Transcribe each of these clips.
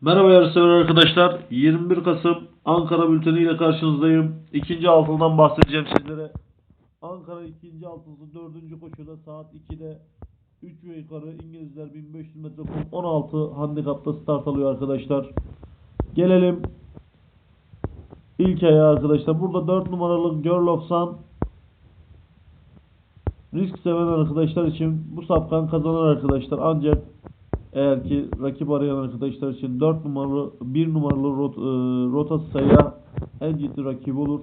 Merhaba yarışsever arkadaşlar. 21 Kasım Ankara bülteni ile karşınızdayım. İkinci altından bahsedeceğim sizlere. Ankara ikinci altısı dördüncü koşuda saat 2'de 3 ve yukarı İngilizler 1500 metre kum 16 handikapta start alıyor arkadaşlar. Gelelim ilk aya arkadaşlar. Burada 4 numaralı Girl of Sun risk seven arkadaşlar için bu sapkan kazanır arkadaşlar. Ancak eğer ki rakip arayan arkadaşlar için 4 numaralı 1 numaralı rot, e, rota sayıya en ciddi rakibi olur.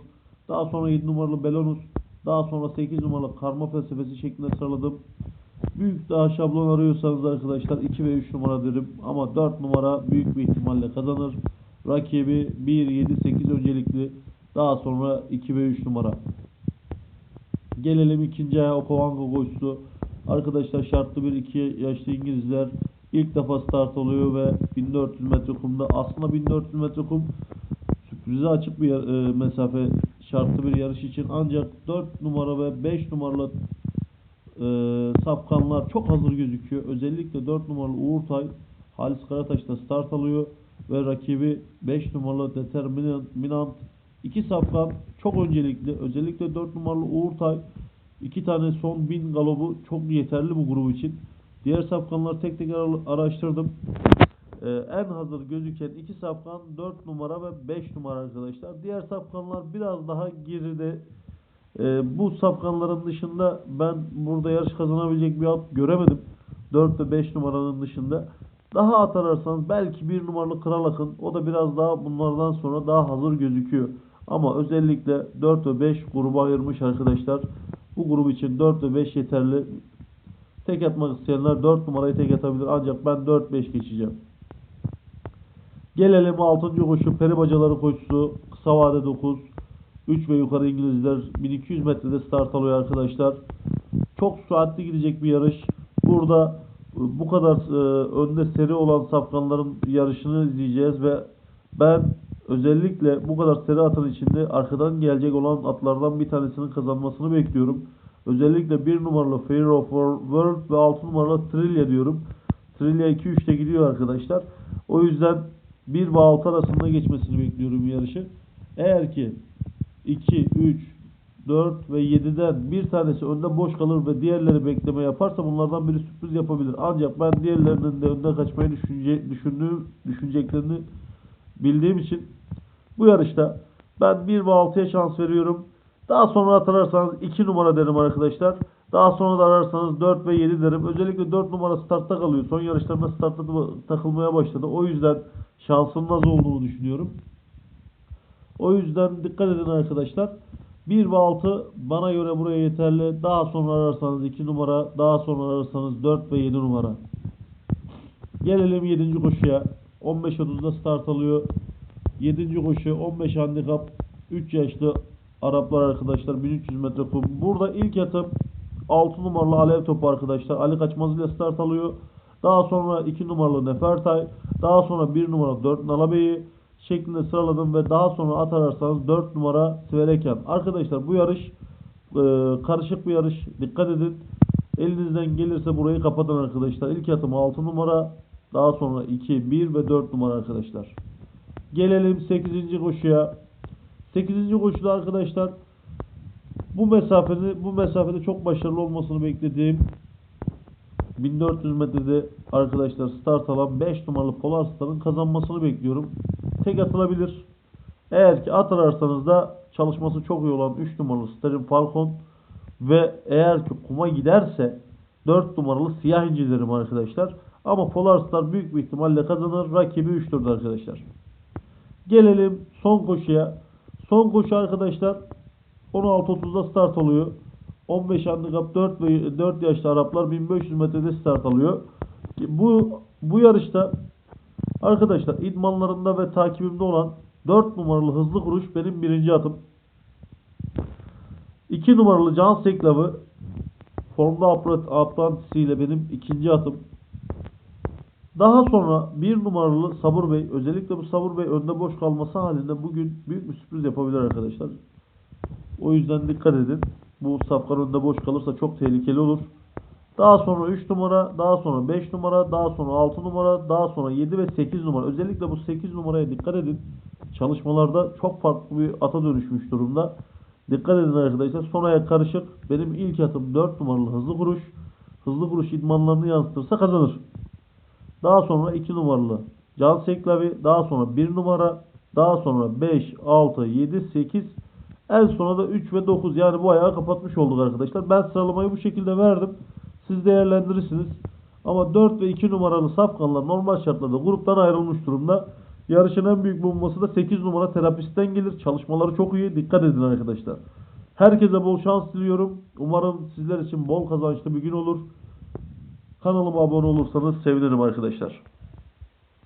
Daha sonra 7 numaralı Belonus, daha sonra 8 numaralı karma felsefesi şeklinde sıraladım. Büyük daha şablon arıyorsanız arkadaşlar 2 ve 3 numara derim ama 4 numara büyük bir ihtimalle kazanır. Rakibi 1, 7, 8 öncelikli daha sonra 2 ve 3 numara. Gelelim ikinci aya Okovango koşusu. Arkadaşlar şartlı bir 2 yaşlı İngilizler ilk defa start oluyor ve 1400 metre kumda aslında 1400 metre kum sürprize açık bir yer- e, mesafe şartlı bir yarış için ancak 4 numara ve 5 numaralı e, safkanlar çok hazır gözüküyor. Özellikle 4 numaralı Uğur Tay Halis Karataş'ta start alıyor ve rakibi 5 numaralı Determinant iki safkan çok öncelikli. Özellikle 4 numaralı Uğur Tay iki tane son 1000 galobu çok yeterli bu grup için. Diğer safkanları tek tek ara- araştırdım. Ee, en hazır gözüken iki safkan 4 numara ve 5 numara arkadaşlar. Diğer safkanlar biraz daha geride. Ee, bu safkanların dışında ben burada yarış kazanabilecek bir at göremedim. 4 ve 5 numaranın dışında. Daha at ararsanız belki 1 numaralı Kral Akın. O da biraz daha bunlardan sonra daha hazır gözüküyor. Ama özellikle 4 ve 5 gruba ayırmış arkadaşlar. Bu grup için 4 ve 5 yeterli. Tek atmak isteyenler 4 numarayı tek atabilir. Ancak ben 4-5 geçeceğim. Gelelim 6. koşu peri bacaları koşusu. Kısa vade 9. 3 ve yukarı İngilizler 1200 metrede start alıyor arkadaşlar. Çok süratli gidecek bir yarış. Burada e, bu kadar e, önde seri olan safkanların yarışını izleyeceğiz ve ben özellikle bu kadar seri atın içinde arkadan gelecek olan atlardan bir tanesinin kazanmasını bekliyorum. Özellikle 1 numaralı Fear of World ve 6 numaralı Trillia diyorum. Trillia 2-3'te gidiyor arkadaşlar. O yüzden 1 ve 6 arasında geçmesini bekliyorum yarışı. Eğer ki 2, 3, 4 ve 7'den bir tanesi önde boş kalır ve diğerleri bekleme yaparsa bunlardan biri sürpriz yapabilir. Ancak ben diğerlerinin de önden kaçmayı düşünce, düşündüğüm, düşüneceklerini bildiğim için bu yarışta ben 1 ve 6'ya şans veriyorum. Daha sonra atarsanız 2 numara derim arkadaşlar. Daha sonra da ararsanız 4 ve 7 derim. Özellikle 4 numara startta kalıyor. Son yarışlarında startta takılmaya başladı. O yüzden şansının az olduğunu düşünüyorum. O yüzden dikkat edin arkadaşlar. 1 ve 6 bana göre buraya yeterli. Daha sonra ararsanız 2 numara, daha sonra ararsanız 4 ve 7 numara. Gelelim 7. koşuya. 15.30'da start alıyor. 7. koşu 15 handikap 3 yaşlı Araplar arkadaşlar 1300 metre kum. Burada ilk atım 6 numaralı Alev Topu arkadaşlar. Ali Kaçmaz ile start alıyor. Daha sonra 2 numaralı Nefertay. Daha sonra 1 numaralı 4 Nalabeyi şeklinde sıraladım ve daha sonra at ararsanız 4 numara Sivereken. Arkadaşlar bu yarış e, karışık bir yarış. Dikkat edin. Elinizden gelirse burayı kapatın arkadaşlar. İlk atım 6 numara. Daha sonra 2, 1 ve 4 numara arkadaşlar. Gelelim 8. koşuya. 8. koşuda arkadaşlar bu mesafede bu mesafede çok başarılı olmasını beklediğim 1400 metrede arkadaşlar start alan 5 numaralı Polar Star'ın kazanmasını bekliyorum. Tek atılabilir. Eğer ki at ararsanız da çalışması çok iyi olan 3 numaralı Star'ın Falcon ve eğer ki kuma giderse 4 numaralı Siyah İnci derim arkadaşlar. Ama Polar Star büyük bir ihtimalle kazanır. Rakibi 3'tür arkadaşlar. Gelelim son koşuya. Son koşu arkadaşlar 16.30'da start oluyor. 15 handikap 4 ve 4 yaşlı Araplar 1500 metrede start alıyor. Bu bu yarışta arkadaşlar idmanlarında ve takibimde olan 4 numaralı hızlı kuruş benim birinci atım. 2 numaralı Can Seklav'ı formda aprantisiyle benim ikinci atım. Daha sonra bir numaralı Sabır Bey özellikle bu Sabır Bey önde boş kalması halinde bugün büyük bir sürpriz yapabilir arkadaşlar. O yüzden dikkat edin. Bu safkan önde boş kalırsa çok tehlikeli olur. Daha sonra 3 numara, daha sonra 5 numara, daha sonra 6 numara, daha sonra 7 ve 8 numara. Özellikle bu 8 numaraya dikkat edin. Çalışmalarda çok farklı bir ata dönüşmüş durumda. Dikkat edin arkadaşlar. Son karışık. Benim ilk atım 4 numaralı hızlı vuruş. Hızlı vuruş idmanlarını yansıtırsa kazanır. Daha sonra 2 numaralı Can Seklavi. Daha sonra 1 numara. Daha sonra 5, 6, 7, 8. En sona da 3 ve 9. Yani bu ayağı kapatmış olduk arkadaşlar. Ben sıralamayı bu şekilde verdim. Siz değerlendirirsiniz. Ama 4 ve 2 numaralı safkanlar normal şartlarda gruptan ayrılmış durumda. Yarışın en büyük bombası da 8 numara terapisten gelir. Çalışmaları çok iyi. Dikkat edin arkadaşlar. Herkese bol şans diliyorum. Umarım sizler için bol kazançlı bir gün olur. Kanalıma abone olursanız sevinirim arkadaşlar.